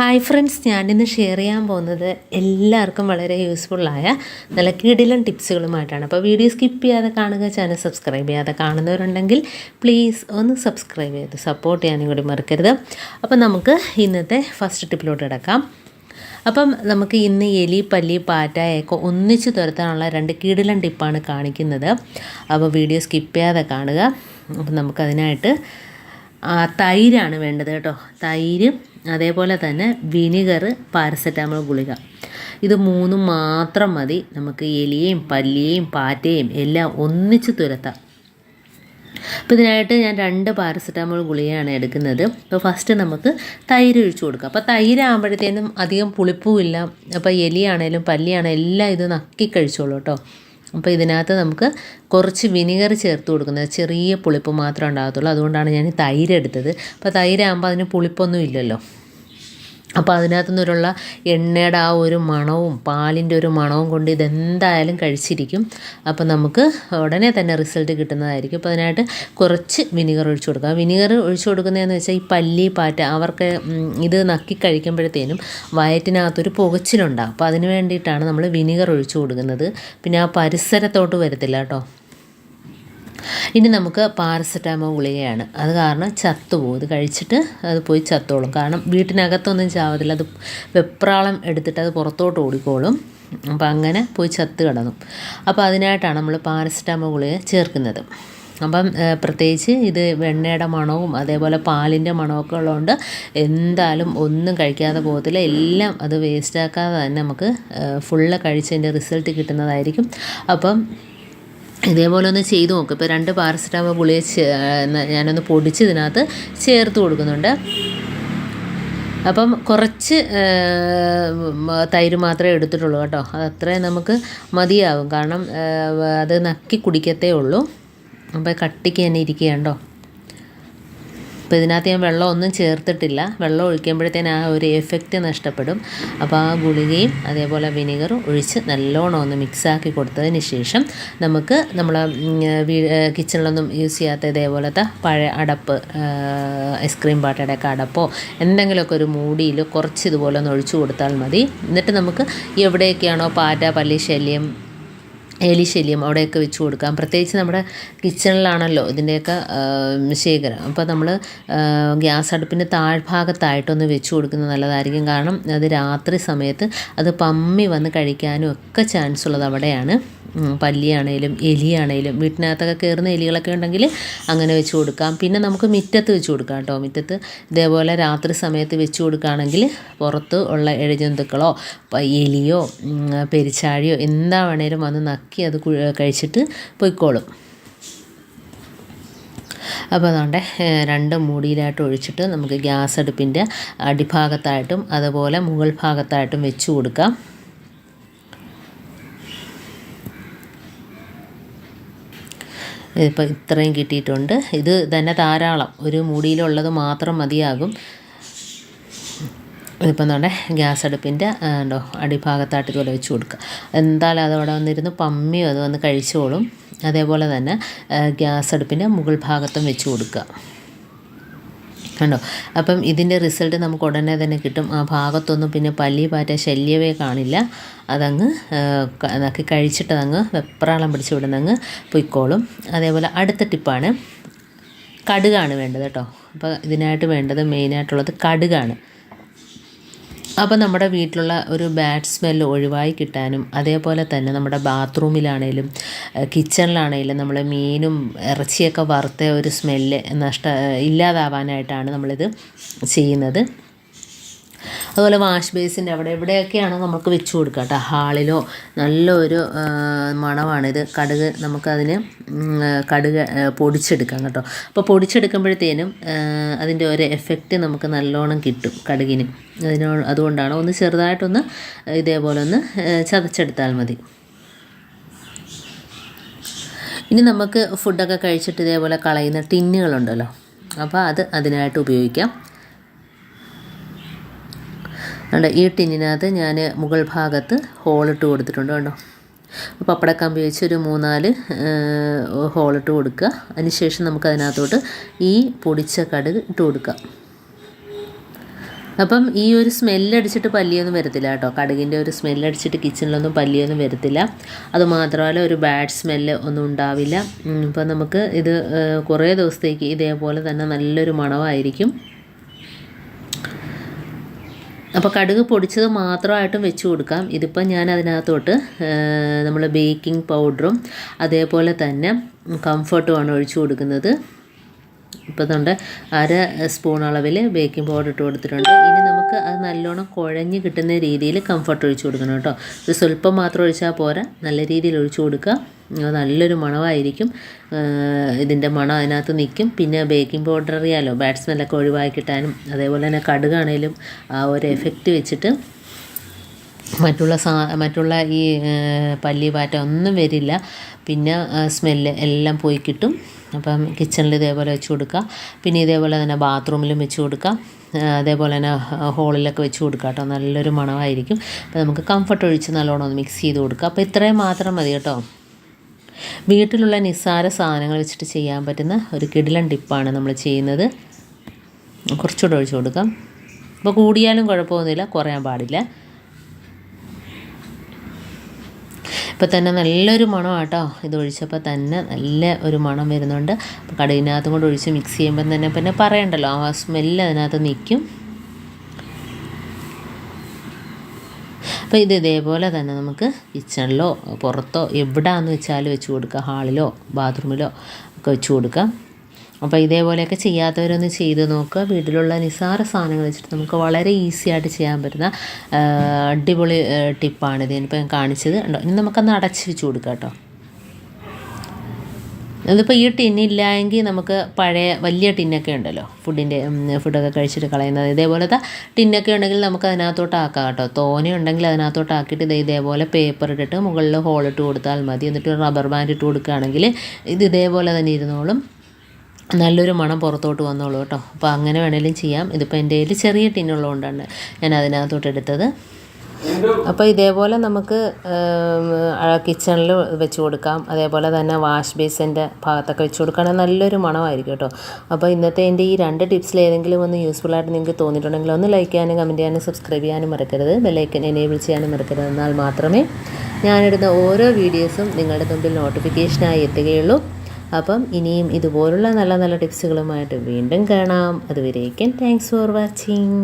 Hi friends ഞാനിന്ന് share ചെയ്യാൻ പോകുന്നത് എല്ലാവർക്കും വളരെ യൂസ്ഫുള്ളായ നല്ല കിടിലൻ ടിപ്സുകളുമായിട്ടാണ് അപ്പോൾ വീഡിയോ സ്കിപ്പ് ചെയ്യാതെ കാണുക ചാനൽ സബ്സ്ക്രൈബ് ചെയ്യാതെ കാണുന്നവരുണ്ടെങ്കിൽ പ്ലീസ് ഒന്ന് സബ്സ്ക്രൈബ് ചെയ്ത് സപ്പോർട്ട് ചെയ്യാനും കൂടി മറക്കരുത്. അപ്പോൾ നമുക്ക് ഇന്നത്തെ ഫസ്റ്റ് ടിപ്പിലോട്ട് കിടക്കാം. അപ്പം നമുക്ക് ഇന്ന് എലി പല്ലി പാറ്റയൊക്കെ ഒന്നിച്ച് തുരത്താനുള്ള രണ്ട് കിടിലൻ ടിപ്പാണ് കാണിക്കുന്നത്. അപ്പോൾ വീഡിയോ സ്കിപ്പ് ചെയ്യാതെ കാണുക. അപ്പം നമുക്കതിനായിട്ട് തൈരാണ് വേണ്ടത് കേട്ടോ. തൈര് അതേപോലെ തന്നെ വിനിഗർ പാരസെറ്റാമോൾ ഗുളിക. ഇത് മൂന്നും മാത്രം മതി. നമുക്ക് എലിയേയും പല്ലിയേയും പാറ്റയും എല്ലാം ഒന്നിച്ച് തുരത്താം. അപ്പോൾ ഇതിനായിട്ട് ഞാൻ രണ്ട് പാരസെറ്റാമോൾ ഗുളികയാണ് എടുക്കുന്നത്. അപ്പോൾ ഫസ്റ്റ് നമുക്ക് തൈര് ഒഴിച്ചു കൊടുക്കാം. അപ്പോൾ തൈരാകുമ്പോഴത്തേനും അധികം പുളിപ്പുമില്ല അപ്പോൾ എലിയാണേലും പല്ലിയാണേലും എല്ലാം ഇത് നക്കി കഴിച്ചോളൂ കേട്ടോ. അപ്പോൾ ഇതിനകത്ത് നമുക്ക് കുറച്ച് വിനിഗർ ചേർത്ത് കൊടുക്കുന്നത്. ചെറിയ പുളിപ്പ് മാത്രമേ ഉണ്ടാകത്തുള്ളൂ. അതുകൊണ്ടാണ് ഞാൻ തൈര് എടുത്തത്. അപ്പോൾ തൈരാകുമ്പോൾ അതിന് പുളിപ്പൊന്നും ഇല്ലല്ലോ. അപ്പോൾ അതിനകത്തു നിന്നുള്ള എണ്ണയുടെ ആ ഒരു മണവും പാലിന്റെ ഒരു മണവും കൊണ്ട് ഇതെന്തായാലും കഴിച്ചിരിക്കും. അപ്പോൾ നമുക്ക് ഉടനെ തന്നെ റിസൾട്ട് കിട്ടുന്നതായിരിക്കും. അപ്പോൾ അതിനായിട്ട് കുറച്ച് വിനിഗർ ഒഴിച്ചു കൊടുക്കുക വിനിഗർ ഒഴിച്ചു കൊടുക്കുന്നതെന്ന് വെച്ചാൽ ഈ പല്ലി പാറ്റ അവർക്ക് ഇത് നക്കി കഴിക്കുമ്പോഴത്തേനും വയറ്റിനകത്തൊരു പുകച്ചിലുണ്ടാകും അപ്പോൾ അതിന് വേണ്ടിയിട്ടാണ് നമ്മൾ വിനിഗർ ഒഴിച്ചു കൊടുക്കുന്നത്. പിന്നെ ആ പരിസരത്തോട്ട് വരത്തില്ല കേട്ടോ. ഇനി നമുക്ക് പാരസെറ്റാമോൾ ഗുളികയാണ്. അത് കാരണം ചത്തുപോകും. അത് കഴിച്ചിട്ട് അത് പോയി ചത്തോളും. കാരണം വീട്ടിനകത്തൊന്നും ചാവത്തില്ല. അത് വെപ്രാളം എടുത്തിട്ട് അത് പുറത്തോട്ട് ഓടിക്കോളും. അപ്പം അങ്ങനെ പോയി ചത്ത് കിടന്നു. അപ്പോൾ അതിനായിട്ടാണ് നമ്മൾ പാരസെറ്റാമോൾ ഗുളിക ചേർക്കുന്നത്. അപ്പം പ്രത്യേകിച്ച് ഇത് വെണ്ണയുടെ മണവും അതേപോലെ പാലിന്റെ മണമൊക്കെ ഉള്ളതുകൊണ്ട് എന്തായാലും ഒന്നും കഴിക്കാതെ പോകത്തില്ല. എല്ലാം അത് വേസ്റ്റാക്കാതെ തന്നെ നമുക്ക് ഫുള്ള് കഴിച്ചതിന്റെ റിസൾട്ട് കിട്ടുന്നതായിരിക്കും. അപ്പം ഇതേപോലെ ഒന്ന് ചെയ്ത് നോക്കും. ഇപ്പോൾ രണ്ട് പാരസെറ്റാമോൾ ന- ഞാനൊന്ന് പൊടിച്ച് ഇതിനകത്ത് ചേർത്ത് കൊടുക്കുന്നുണ്ട്. അപ്പം കുറച്ച് തൈര് മാത്രമേ എടുത്തിട്ടുള്ളൂ കേട്ടോ. അത് അത്രയും നമുക്ക് മതിയാവും. കാരണം അത് നക്കി കുടിക്കത്തേ ഉള്ളൂ. അപ്പോൾ കട്ടിക്ക് തന്നെ ഇരിക്കുകയുണ്ടോ അപ്പോൾ ഇതിനകത്ത് ഞാൻ വെള്ളമൊന്നും ചേർത്തിട്ടില്ല. വെള്ളം ഒഴിക്കുമ്പോഴത്തേന് ആ ഒരു എഫക്റ്റ് നഷ്ടപ്പെടും. അപ്പോൾ ആ ഗുളികയും അതേപോലെ വിനെഗറും ഒഴിച്ച് നല്ലോണം ഒന്ന് മിക്സാക്കി കൊടുത്തതിന് ശേഷം നമുക്ക് നമ്മൾ കിച്ചണിലൊന്നും യൂസ് ചെയ്യാത്ത ഇതേപോലത്തെ പഴയ അടപ്പ് ഐസ്ക്രീം പാട്ടയുടെയൊക്കെ അടപ്പോ എന്തെങ്കിലുമൊക്കെ ഒരു മൂടിയിൽ കുറച്ച് ഇതുപോലെ ഒന്ന് ഒഴിച്ചു കൊടുത്താൽ മതി. എന്നിട്ട് നമുക്ക് എവിടെയൊക്കെയാണോ പാറ്റ പല്ലി ശല്യം എലി ശല്യം അവിടെയൊക്കെ വെച്ച് കൊടുക്കാം. പ്രത്യേകിച്ച് നമ്മുടെ കിച്ചണിലാണല്ലോ ഇതിന്റെയൊക്കെ ശേഖരം. അപ്പോൾ നമ്മൾ ഗ്യാസ് അടുപ്പിന്റെ താഴ്ഭാഗത്തായിട്ടൊന്ന് വെച്ച് കൊടുക്കുന്നത് നല്ലതായിരിക്കും. കാരണം അത് രാത്രി സമയത്ത് അത് പമ്മി വന്ന് കഴിക്കാനും ഒക്കെ ചാൻസ് ഉള്ളത് അവിടെയാണ്. പല്ലിയാണേലും എലിയാണേലും വീട്ടിനകത്തൊക്കെ കയറുന്ന എലികളൊക്കെ ഉണ്ടെങ്കിൽ അങ്ങനെ വെച്ച് കൊടുക്കാം. പിന്നെ നമുക്ക് മുറ്റത്ത് വെച്ച് കൊടുക്കാം കേട്ടോ. മുറ്റത്ത് ഇതേപോലെ രാത്രി സമയത്ത് വെച്ച് കൊടുക്കുകയാണെങ്കിൽ പുറത്ത് ഉള്ള ഇഴജന്തുക്കളോ എലിയോ പെരിച്ചാഴിയോ എന്താ വേണേലും വന്ന് അത് കഴിച്ചിട്ട് പൊയ്ക്കോളും. അപ്പോൾ അതുകൊണ്ട് രണ്ട് മൂടിയിലായിട്ട് ഒഴിച്ചിട്ട് നമുക്ക് ഗ്യാസ് അടുപ്പിന്റെ അടിഭാഗത്തായിട്ടും അതുപോലെ മുകൾ ഭാഗത്തായിട്ടും വെച്ച് കൊടുക്കാം. ഇപ്പോൾ ഇത്രയും കിട്ടിയിട്ടുണ്ട്. ഇത് തന്നെ ധാരാളം. ഒരു മൂടിയിലുള്ളത് മാത്രം മതിയാകും. ഇതിപ്പോൾ നമ്മുടെ ഗ്യാസ് അടുപ്പിന്റെ ഉണ്ടോ അടിഭാഗത്തായിട്ട് ഇതുപോലെ വെച്ച് കൊടുക്കുക. എന്തായാലും അതവിടെ വന്നിരുന്ന് പമ്മിയും അത് വന്ന് കഴിച്ചോളും. അതേപോലെ തന്നെ ഗ്യാസ് അടുപ്പിന്റെ മുകൾ ഭാഗത്തും വെച്ച് കൊടുക്കുക. കണ്ടോ? അപ്പം ഇതിന്റെ റിസൾട്ട് നമുക്ക് ഉടനെ തന്നെ കിട്ടും. ആ ഭാഗത്തൊന്നും പിന്നെ പല്ലി പാറ്റ ശല്യമേ കാണില്ല. അതങ്ങ് ഇതാക്കി കഴിച്ചിട്ട് അതങ്ങ് വെപ്രാളം പിടിച്ച് വിടുന്നങ്ങ് പൊയ്ക്കോളും. അതേപോലെ അടുത്ത ടിപ്പാണ് കടുകാണ് വേണ്ടത് കേട്ടോ. അപ്പോൾ ഇതിനായിട്ട് വേണ്ടത് മെയിനായിട്ടുള്ളത് കടുകാണ്. അപ്പോൾ നമ്മുടെ വീട്ടിലുള്ള ഒരു ബാഡ് സ്മെല്ല് ഒഴിവായി കിട്ടാനും അതേപോലെ തന്നെ നമ്മുടെ ബാത്റൂമിലാണേലും കിച്ചണിലാണേലും നമ്മൾ മീനും ഇറച്ചിയൊക്കെ വറുത്ത ഒരു സ്മെല്ല് നഷ്ട ഇല്ലാതാവാനായിട്ടാണ് നമ്മളിത് ചെയ്യുന്നത്. അതുപോലെ വാഷ് ബേസിന്റെ അവിടെ എവിടെയൊക്കെയാണോ നമുക്ക് വെച്ച് കൊടുക്കുക കേട്ടോ. ഹാളിലോ നല്ലൊരു മണമാണിത് കടുക് നമുക്കതിന് കടുക് പൊടിച്ചെടുക്കാം കേട്ടോ. അപ്പോൾ പൊടിച്ചെടുക്കുമ്പോഴത്തേനും അതിന്റെ ഒരു എഫക്റ്റ് നമുക്ക് നല്ലോണം കിട്ടും കടുകിന്. അതിനോ അതുകൊണ്ടാണ് ഒന്ന് ചെറുതായിട്ടൊന്ന് ഇതേപോലെ ഒന്ന് ചതച്ചെടുത്താൽ മതി. ഇനി നമുക്ക് ഫുഡൊക്കെ കഴിച്ചിട്ട് ഇതേപോലെ കളയുന്ന ടിന്നുകളുണ്ടല്ലോ. അപ്പോൾ അത് അതിനായിട്ട് ഉപയോഗിക്കാം. ഉണ്ട് ഈ ടിന്നിനകത്ത് ഞാൻ മുകൾ ഭാഗത്ത് ഹോളിട്ട് കൊടുത്തിട്ടുണ്ട് കണ്ടോ. പപ്പടക്കമ്പി വെച്ച് ഒരു മൂന്നാൽ ഹോളിട്ട് കൊടുക്കുക. അതിനുശേഷം നമുക്ക് അതിനകത്തോട്ട് ഈ പൊടിച്ച കടുക് ഇട്ട് കൊടുക്കുക. അപ്പം ഈ ഒരു സ്മെല്ലടിച്ചിട്ട് പല്ലിയൊന്നും വരത്തില്ല കേട്ടോ. കടുകിന്റെ ഒരു സ്മെല്ലടിച്ചിട്ട് കിച്ചണിലൊന്നും പല്ലിയൊന്നും വരത്തില്ല. അതുമാത്രമല്ല ഒരു ബാഡ് സ്മെല്ല് ഒന്നും ഉണ്ടാവില്ല. അപ്പം നമുക്ക് ഇത് കുറേ ദിവസത്തേക്ക് ഇതേപോലെ തന്നെ നല്ലൊരു മണമായിരിക്കും. അപ്പോൾ കടുക് പൊടിച്ചത് മാത്രമായിട്ടും വെച്ച് കൊടുക്കാം. ഇതിപ്പോൾ ഞാൻ അതിനകത്തോട്ട് നമ്മൾ ബേക്കിംഗ് പൗഡറും അതേപോലെ തന്നെ കംഫർട്ടുമാണ് ഒഴിച്ചു കൊടുക്കുന്നത്. ഇപ്പോൾ അതുകൊണ്ട് അര സ്പൂൺ അളവിൽ ബേക്കിംഗ് പൗഡർ ഇട്ട് കൊടുത്തിട്ടുണ്ട്. ഇനി നമുക്ക് അത് നല്ലോണം കുഴഞ്ഞ് കിട്ടുന്ന രീതിയിൽ കംഫർട്ട് ഒഴിച്ചു കൊടുക്കണം കേട്ടോ. ഒരു സ്വല്പം മാത്രം ഒഴിച്ചാൽ പോരാ. നല്ല രീതിയിൽ ഒഴിച്ചു കൊടുക്കുക. അത് നല്ലൊരു മണമായിരിക്കും. ഇതിന്റെ മണം അതിനകത്ത് നിൽക്കും. പിന്നെ ബേക്കിംഗ് പൗഡർ അറിയാലോ ബാഡ് സ്മെല്ലൊക്കെ ഒഴിവാക്കി കിട്ടാനും അതേപോലെ തന്നെ കടുകാണേലും ആ ഒരു എഫക്റ്റ് വെച്ചിട്ട് മറ്റുള്ള സാ മറ്റുള്ള ഈ പല്ലി പാറ്റ ഒന്നും വരില്ല. പിന്നെ സ്മെല്ല് എല്ലാം പോയി കിട്ടും. അപ്പം കിച്ചണിൽ ഇതേപോലെ വെച്ച് കൊടുക്കുക പിന്നെ ഇതേപോലെ തന്നെ ബാത്റൂമിലും വെച്ച് കൊടുക്കുക അതേപോലെ തന്നെ ഹോളിലൊക്കെ വെച്ച് കൊടുക്കുക കേട്ടോ. നല്ലൊരു മണമായിരിക്കും. അപ്പോൾ നമുക്ക് കംഫർട്ട് ഒഴിച്ച് നല്ലോണം ഒന്ന് മിക്സ് ചെയ്ത് കൊടുക്കുക അപ്പോൾ ഇത്രയും മാത്രം മതി കേട്ടോ. വീട്ടിലുള്ള നിസ്സാര സാധനങ്ങൾ വെച്ചിട്ട് ചെയ്യാൻ പറ്റുന്ന ഒരു കിടിലൻ ടിപ്പാണ് നമ്മൾ ചെയ്യുന്നത്. കുറച്ചുകൂടെ ഒഴിച്ചു കൊടുക്കാം. അപ്പോൾ കൂടിയാലും കുഴപ്പമൊന്നുമില്ല കുറയാൻ പാടില്ല. ഇപ്പം തന്നെ നല്ലൊരു മണം കേട്ടോ ഇത് ഒഴിച്ചപ്പോൾ തന്നെ നല്ല ഒരു മണം വരുന്നുണ്ട്. അപ്പോൾ കടയിനകത്തും കൂടെ ഒഴിച്ച് മിക്സ് ചെയ്യുമ്പം തന്നെ പിന്നെ പറയണ്ടല്ലോ ആ സ്മെല്ല് അതിനകത്ത് നിൽക്കും അപ്പോൾ ഇത് ഇതേപോലെ തന്നെ നമുക്ക് കിച്ചണിലോ പുറത്തോ എവിടെയാണെന്ന് വെച്ചാൽ വെച്ച് കൊടുക്കുക ഹാളിലോ ബാത്റൂമിലോ ഒക്കെ വെച്ച് കൊടുക്കാം. അപ്പോൾ ഇതേപോലെയൊക്കെ ചെയ്യാത്തവരൊന്ന് ചെയ്ത് നോക്കുക. വീട്ടിലുള്ള നിസ്സാര സാധനങ്ങൾ വെച്ചിട്ട് നമുക്ക് വളരെ ഈസി ആയിട്ട് ചെയ്യാൻ പറ്റുന്ന അടിപൊളി ടിപ്പാണ് ഇനിയിപ്പോൾ ഞാൻ കാണിച്ചത്. ഉണ്ടോ ഇനി നമുക്കൊന്ന് അടച്ച് വെച്ച് കൊടുക്കാം കേട്ടോ. ഇതിപ്പോൾ ഈ ടിന്നില്ല എങ്കിൽ നമുക്ക് പഴയ വലിയ ടിന്നൊക്കെ ഉണ്ടല്ലോ. ഫുഡിന്റെ ഫുഡൊക്കെ കഴിച്ചിട്ട് കളയുന്നത്. ഇതേപോലത്തെ ടിന്നൊക്കെ ഉണ്ടെങ്കിൽ നമുക്ക് അതിനകത്തോട്ട് ആക്കാം കേട്ടോ. തോനെ ഉണ്ടെങ്കിൽ അതിനകത്തോട്ട് ആക്കിയിട്ട് ഇത് ഇതേപോലെ പേപ്പർ ഇട്ടിട്ട് മുകളിൽ ഹോൾ ഇട്ട് കൊടുത്താൽ മതി. എന്നിട്ട് റബ്ബർ ബാൻഡ് ഇട്ട് കൊടുക്കുകയാണെങ്കിൽ ഇത് ഇതേപോലെ തന്നെ ഇരുന്നോളും. നല്ലൊരു മണം പുറത്തോട്ട് വന്നോളൂ കേട്ടോ. അപ്പോൾ അങ്ങനെ വേണേലും ചെയ്യാം. ഇതിപ്പോൾ എന്റെ കയ്യിൽ ചെറിയ ടിന്നുള്ളതുകൊണ്ടാണ് ഞാൻ അതിനകത്തോട്ട് എടുത്തത്. അപ്പോൾ ഇതേപോലെ നമുക്ക് കിച്ചണിൽ വെച്ച് കൊടുക്കാം. അതേപോലെ തന്നെ വാഷ് ബേസിന്റെ ഭാഗത്തൊക്കെ വെച്ച് കൊടുക്കുകയാണെങ്കിൽ നല്ലൊരു മണമായിരിക്കും കേട്ടോ. അപ്പോൾ ഇന്നത്തെ എന്റെ ഈ രണ്ട് ടിപ്സിൽ ഏതെങ്കിലും ഒന്ന് യൂസ്ഫുൾ ആയിട്ട് നിങ്ങൾക്ക് തോന്നിയിട്ടുണ്ടെങ്കിൽ ഒന്ന് ലൈക്ക് ചെയ്യാനും കമന്റ് ചെയ്യാനും സബ്സ്ക്രൈബ് ചെയ്യാനും മറക്കരുത്. ബെല്ലൈക്കൻ എനേബിൾ ചെയ്യാനും മറക്കരുത്. എന്നാൽ മാത്രമേ ഞാനിടുന്ന ഓരോ വീഡിയോസും നിങ്ങളുടെ മുമ്പിൽ നോട്ടിഫിക്കേഷനായി എത്തുകയുള്ളൂ. അപ്പം ഇനിയും ഇതുപോലുള്ള നല്ല നല്ല ടിപ്സുകളുമായിട്ട് വീണ്ടും കാണാം. അതുവരേക്കും താങ്ക്സ് ഫോർ വാച്ചിങ്